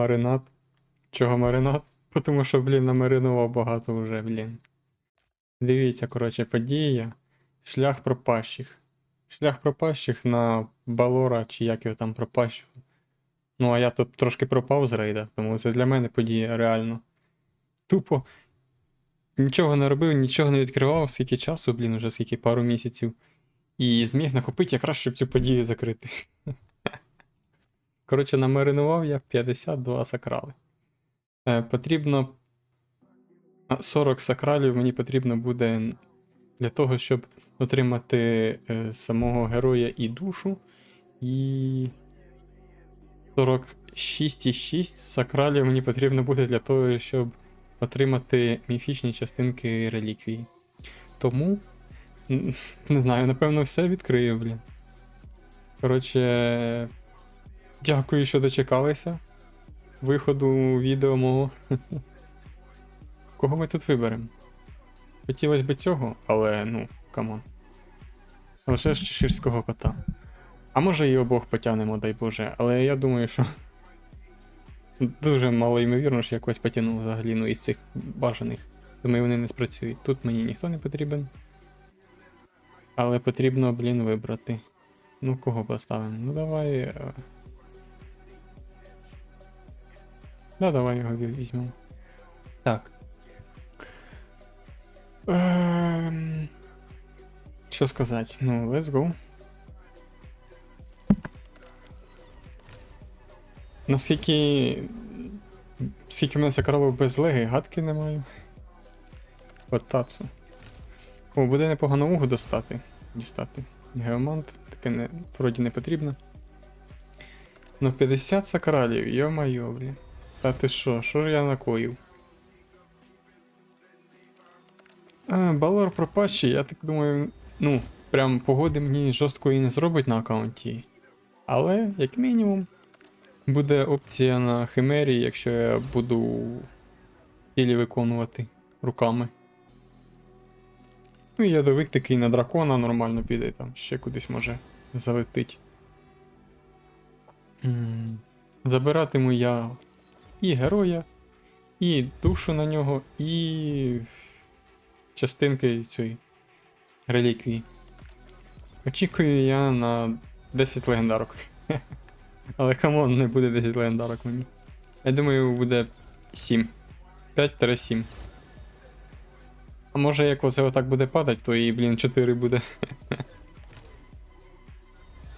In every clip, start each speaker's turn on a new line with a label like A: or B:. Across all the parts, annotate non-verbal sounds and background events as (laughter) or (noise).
A: маринад. Чого маринад? Тому що, блін, намаринував багато вже, блін. Дивіться, коротше, подія. Шлях пропащих. Шлях пропащих на Балора, чи як його там пропащих. Ну, а я тут трошки пропав з рейда, тому це для мене подія реально. Тупо. Нічого не робив, нічого не відкривав, скільки часу, блін, уже скільки пару місяців. І зміг накопити якраз, щоб цю подію закрити. (laughs) Коротше, намаринував я 52 сакрали. Е, потрібно. 40 сакралів мені потрібно буде для того, щоб отримати е, самого героя і душу. І 46,6 сакралів мені потрібно буде для того, щоб отримати міфічні частинки реліквії. Тому. Не знаю, напевно, все відкрию, блін. Коротше. Дякую, що дочекалися виходу відео мого. (laughs) Кого ми тут виберемо? Хотілося б цього, але ну, камон. Лише ж чеширського кота. А може і обох потягнемо, дай Боже, але я думаю, що (laughs) дуже мало ймовірно, що якось потягну взагалі ну, із цих бажаних. Думаю, вони не спрацюють. Тут мені ніхто не потрібен. Але потрібно, блін, вибрати. Ну, кого поставимо? Ну давай. Да, давай його ві- візьмемо. Так. Ем... Що сказати? Ну, let's go. Наскільки. Скільки в мене сакралів без леги, гадки не маю. О, буде непогано угу достати. Дістати. Геомант, таке не, вроді не потрібно. Ну 50 сакралів, йо-майо, блін. Та ти що, що ж я накоїв? А, Балор пропащий, я так думаю, ну, прям погоди мені жорсткої не зробить на аккаунті. Але, як мінімум, буде опція на химері, якщо я буду цілі виконувати руками. Ну і ядовик такий на дракона нормально піде, там ще кудись може залетить. Забиратиму я і героя, і душу на нього, і частинки цієї реліквії. Очікую я на 10 легендарок. (laughs) Але камон, не буде 10 легендарок мені. Я думаю, буде 7. 5-7. А може як оце отак буде падати, то і, блін, 4 буде. (laughs)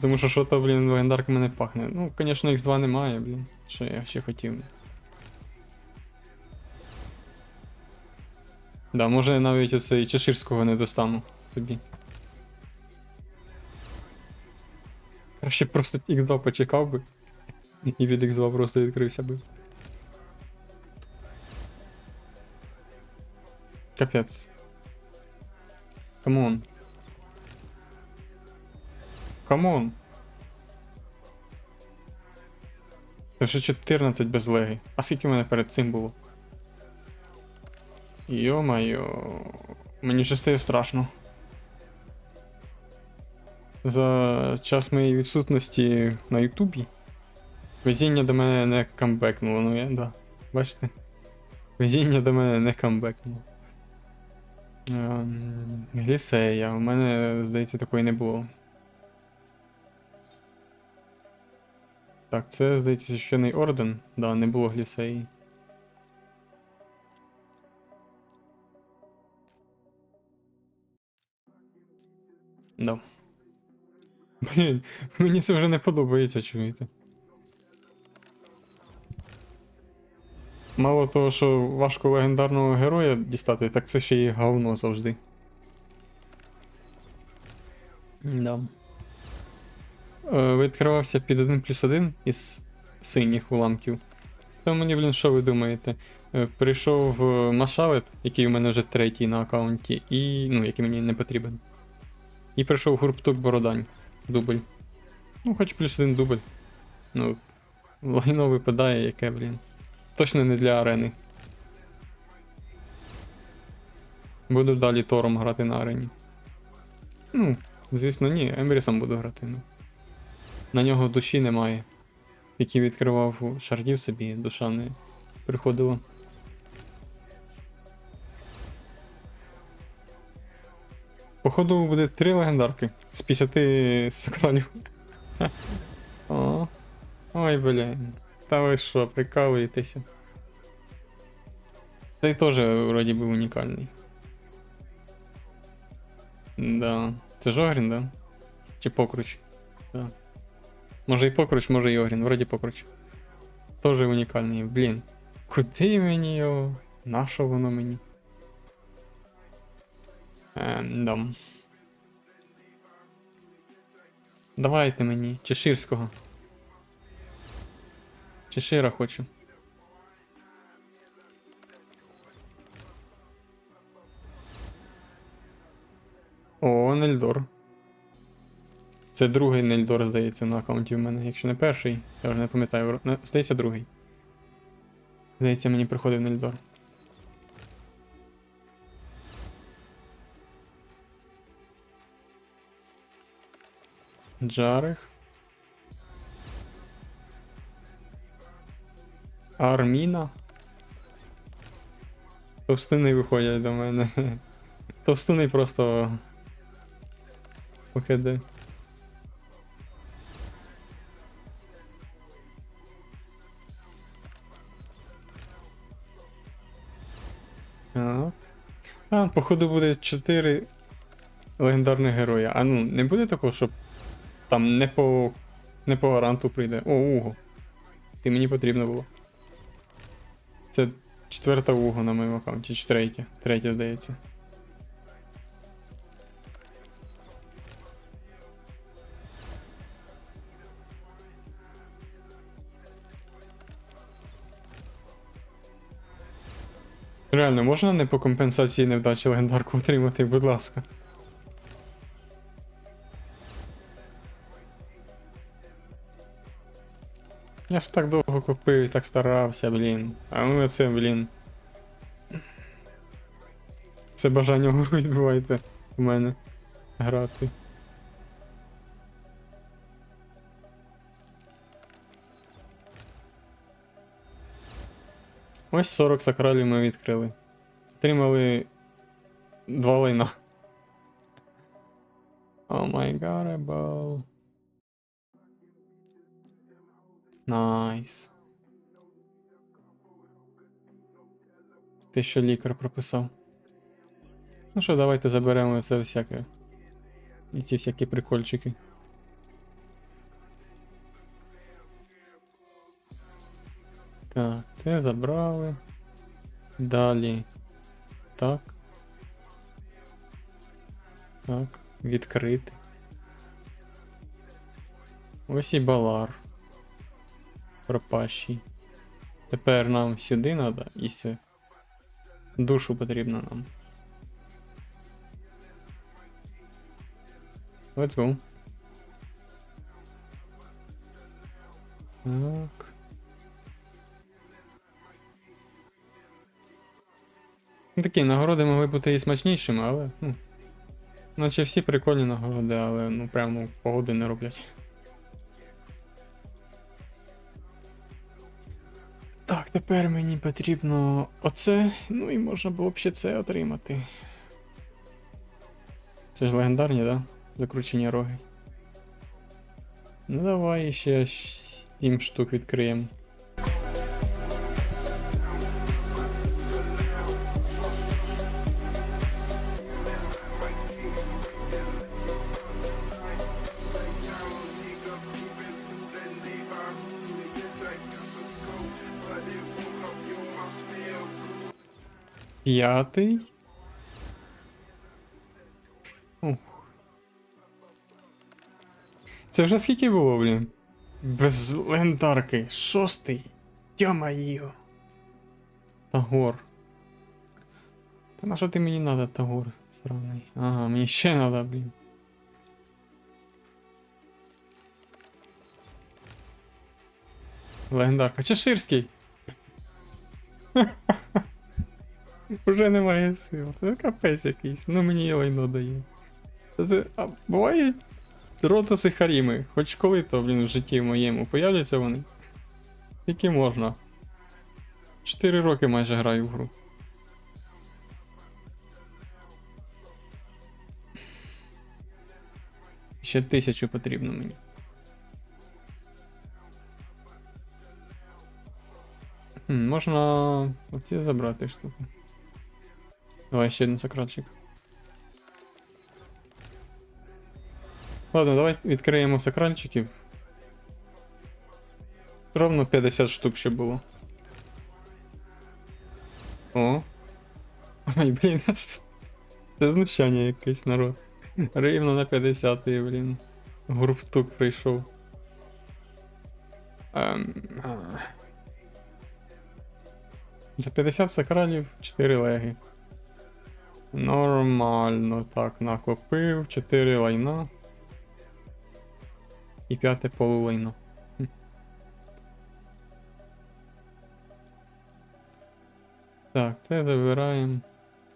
A: Тому що що то, блін, легендарка мене пахне. Ну, звісно, X2 немає, блін. Що я ще хотів. Да, може навіть оцей чеширського не достану тобі. Краще просто X2 почекав би. І від X2 просто відкрився би. Капець. Камон. Камон. Це ще 14 без леги. А скільки в мене перед цим було? Йо-майо. Мені вже стає страшно. За час моєї відсутності на Ютубі. Везіння до мене не камбекнуло, ну я, да. Бачите? Везіння до мене не камбекнуло. Ем, Глісея, у мене, здається, такої не було. Так, це, здається, священний орден. Да, не було глісеї. Да. Блін, мені це вже не подобається, чуєте. Мало того, що важко легендарного героя дістати, так це ще й говно завжди. Да. Е, відкривався під 1 плюс 1 із синіх уламків. То мені, блін, що ви думаєте? Е, Прийшов Машалет, який у мене вже третій на аккаунті, і. ну, який мені не потрібен. І прийшов гурптук Бородань. Дубль. Ну, хоч плюс один дубль. Ну, лайно випадає, яке, блін. Точно не для арени. Буду далі Тором грати на арені. Ну, звісно, ні, Ембрісом буду грати. Ну. На нього душі немає. Який відкривав шардів собі, душа не приходила. Походу буде три легендарки з 50 сакралів. О. Ой, блін. Та ви що, прикалуєтеся. Цей теж вроді би унікальний. Да. Це ж Огрін, да? Чи покруч? Да. Може і покруч, може і Огрін, вроді покруч. Тоже унікальний. Блін. Куди мені його? Нащо воно мені? Ем, да. Давайте мені. Чеширського. Чешира хочу. О, Нельдор. Це другий Нельдор, здається, на аккаунті в мене. Якщо не перший, я вже не пам'ятаю. Здається, другий. Здається, мені приходив Нельдор. Джарих. Арміна. Товстуни виходять до мене. (laughs) Товстуни просто. ОКД. Так. А, походу буде 4 легендарних героя. А ну, не буде такого, щоб там не по. не по гаранту прийде. О, Уго. Ти мені потрібно було. Це четверта Уго на моєму аккаунті, чи третя. Третя, здається. Реально, можна не по компенсації невдачі легендарку отримати, будь ласка. Я ж так довго купив так старався, блін. А ви це, блін. Все бажання вгору відбивайте у мене грати. Ось 40 сакралів ми відкрили. Отримали два лайна. О май гаребл. Найс. Те, що лікар прописав. Ну що, давайте заберемо це всяке. І ці всякі прикольчики. Так, це забрали. Далі. Так. Так, відкрити. Ось і балар. Пропащий. Тепер нам сюди треба і сюди. Душу потрібно нам. Let's go. Так. Такі нагороди могли бути і смачнішими, але. Ну, наче всі прикольні нагороди, але ну прямо погоди не роблять. Так, тепер мені потрібно оце, ну і можна було б ще це отримати. Це ж легендарні, да? Закручені роги. Ну давай ще 7 штук відкриємо. П'ятий. Це вже скільки було, блін? Без легендарки. Шостий. Йо-майо. Тагор. Та на що ти мені надо, Тагор? Сраний. Ага, мені ще надо, блін. Легендарка. Чеширський. Уже немає сил. Це капець якийсь. Ну мені лайно дає. Це, а буває ротоси Харіми. Хоч коли то, блін, в житті моєму появляться вони. Скільки можна? 4 роки майже граю в гру. Ще тисячу потрібно мені. Хм, можна оці забрати штуку. Давай ще один сакральчик. Ладно, давай відкриємо сакральчиків. Ровно 50 штук ще було. О. Ой, блін, (laughs) це знущання якесь народ. Рівно на 50 блін. Гуртук прийшов. Ем. За 50 сакралів 4 леги. Нормально, так, накопив, 4 лайна. І п'яте полулайно. Так, це забираємо.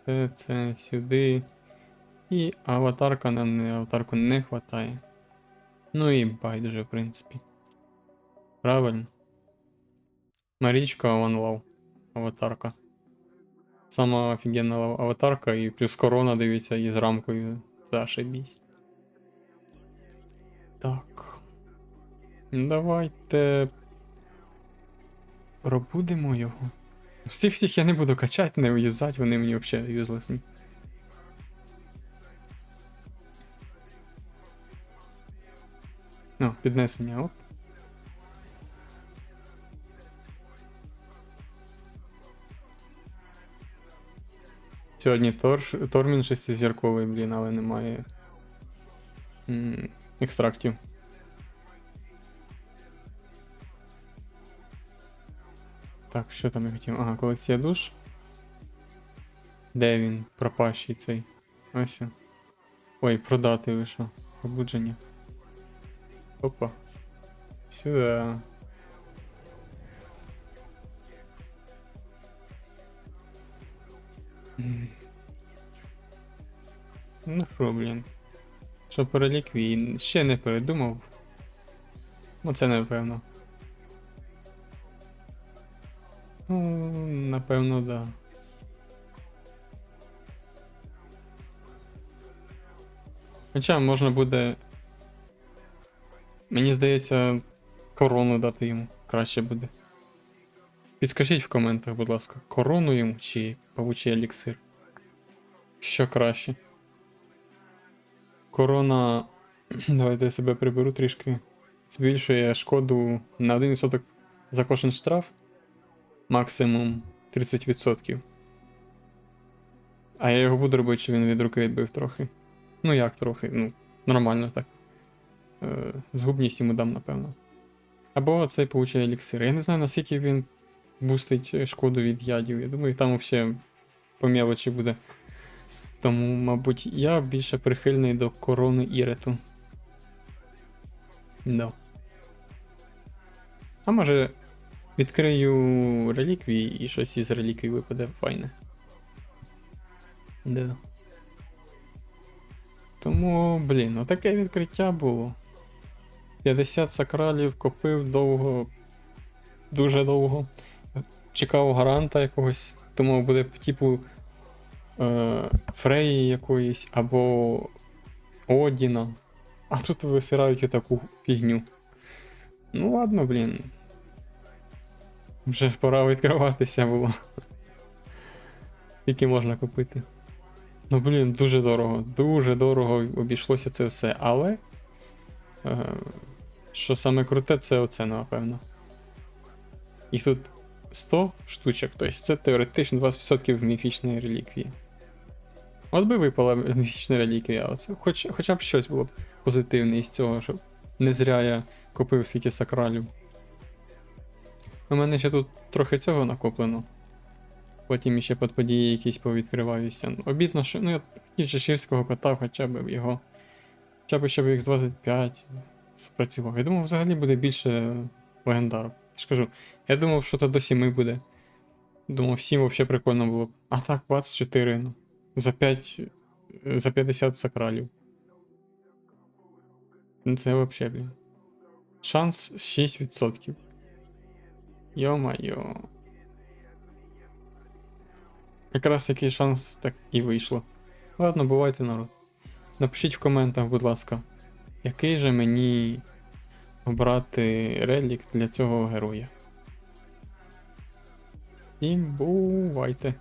A: Це, це сюди. І аватарка нам не аватарку не хватає. Ну і байдуже, в принципі. Правильно. Марічка Love. Аватарка. Сама офігенна аватарка і плюс корона дивіться і з рамкою. Зашибісь. Так. Давайте. Пробудемо його. Всіх всіх я не буду качати, не юзати, вони мені взагалі юзлесні. О, піднесення, оп. Сьогодні Торш, Тормін шестизірковий, блін, але немає м, екстрактів. Так, що там я хотів? Ага, колекція душ. Де він? Пропащий цей. Ось. Ой, продати вийшло. Пробудження. Опа. Сюди. Ну що, блін. Що про реліквії? Ще не передумав. Ну це напевно. Ну, напевно, да. Хоча можна буде. Мені здається, корону дати йому. Краще буде. Підскажіть в коментах, будь ласка, корону йому чи павучий еліксир? Що краще? Корона. Давайте я себе приберу трішки. Збільшує шкоду на 1% за кожен штраф. Максимум 30%. А я його буду робити, що він від руки відбив трохи. Ну як трохи, ну, нормально так. Е, згубність йому дам, напевно. Або цей получає еліксир. Я не знаю, наскільки він бустить шкоду від ядів. Я думаю, там взагалі по мелочі буде. Тому, мабуть, я більше прихильний до корони Ірету. Да. А може, відкрию реліквії і щось із реліквій випаде файне. Да. Тому, блін, отаке відкриття було. 50 сакралів копив довго. Дуже довго. Чекав гаранта якогось, тому буде типу е, Фреї якоїсь або Одіна. А тут висирають отаку фігню. Ну ладно, блін. Вже пора відкриватися було. Скільки можна купити. Ну, блін, дуже дорого. Дуже дорого обійшлося це все. Але. Е, що саме круте, це оце, напевно. Їх тут 100 штучок, тобто це теоретично 20% міфічної реліквії. От би випала міфічна реліквія, оце хоч, хоча б щось було б позитивне із цього, щоб не зря я купив скільки сакралів. У мене ще тут трохи цього накоплено. Потім іще під події якісь повідкриваюся. Обідно, що ну я хотів чеширського кота хоча б його. Хоча б щоб X25 спрацював. Я думав, взагалі буде більше легендарок. Я ж кажу, я думав, що то до 7 буде. Думав, 7 взагалі прикольно було б. А так, 24, ну. За 5. За 50 сакралів. Ну це взагалі, блін. Шанс 6%. Йо-майо. Якраз який шанс так і вийшло. Ладно, бувайте, народ. Напишіть в коментах, будь ласка, який же мені обрати релік для цього героя. І бувайте.